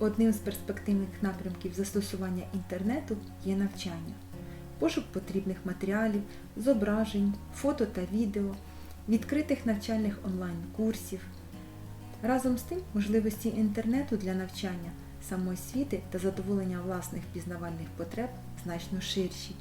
Одним з перспективних напрямків застосування інтернету є навчання, пошук потрібних матеріалів, зображень, фото та відео, відкритих навчальних онлайн-курсів. Разом з тим, можливості інтернету для навчання, самоосвіти та задоволення власних пізнавальних потреб значно ширші.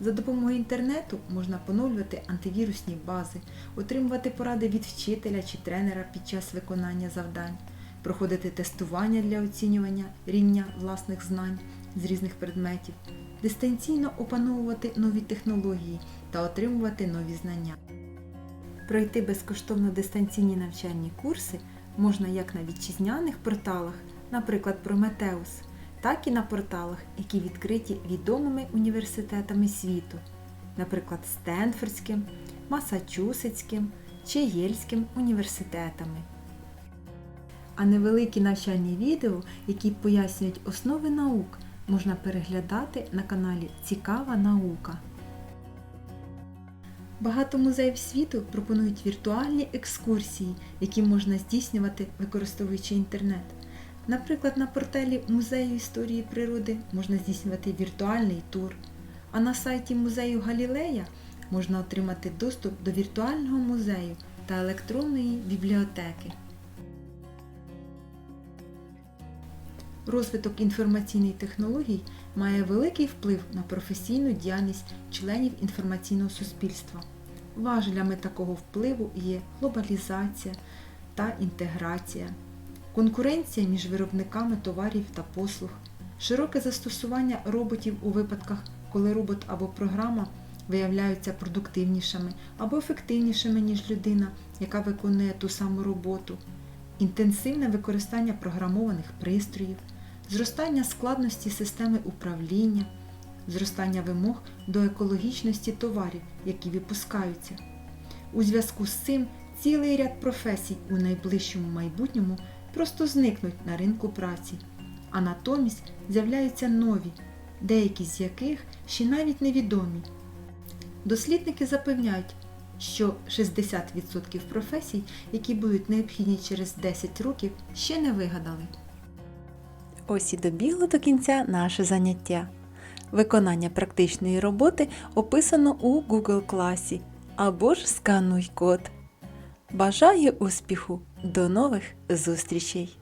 За допомогою інтернету можна поновлювати антивірусні бази, отримувати поради від вчителя чи тренера під час виконання завдань, проходити тестування для оцінювання рівня власних знань з різних предметів, дистанційно опановувати нові технології та отримувати нові знання. Пройти безкоштовно дистанційні навчальні курси можна як на вітчизняних порталах, наприклад, Прометеус, так і на порталах, які відкриті відомими університетами світу, наприклад, Стенфордським, Масачусетським чи Єльським університетами. А невеликі навчальні відео, які пояснюють основи наук, можна переглядати на каналі Цікава наука. Багато музеїв світу пропонують віртуальні екскурсії, які можна здійснювати, використовуючи інтернет. Наприклад, на порталі Музею історії природи можна здійснювати віртуальний тур, а на сайті музею Галілея можна отримати доступ до віртуального музею та електронної бібліотеки. Розвиток інформаційних технологій має великий вплив на професійну діяльність членів інформаційного суспільства. Важелями такого впливу є глобалізація та інтеграція, конкуренція між виробниками товарів та послуг, широке застосування роботів у випадках, коли робот або програма виявляються продуктивнішими або ефективнішими, ніж людина, яка виконує ту саму роботу, інтенсивне використання програмованих пристроїв, зростання складності системи управління, зростання вимог до екологічності товарів, які випускаються. У зв'язку з цим цілий ряд професій у найближчому майбутньому просто зникнуть на ринку праці, а натомість з'являються нові, деякі з яких ще навіть невідомі. Дослідники запевняють, що 60% професій, які будуть необхідні через 10 років, ще не вигадали. Ось і добігло до кінця наше заняття. Виконання практичної роботи описано у Google класі або ж скануй код. Бажаю успіху! До нових зустрічей!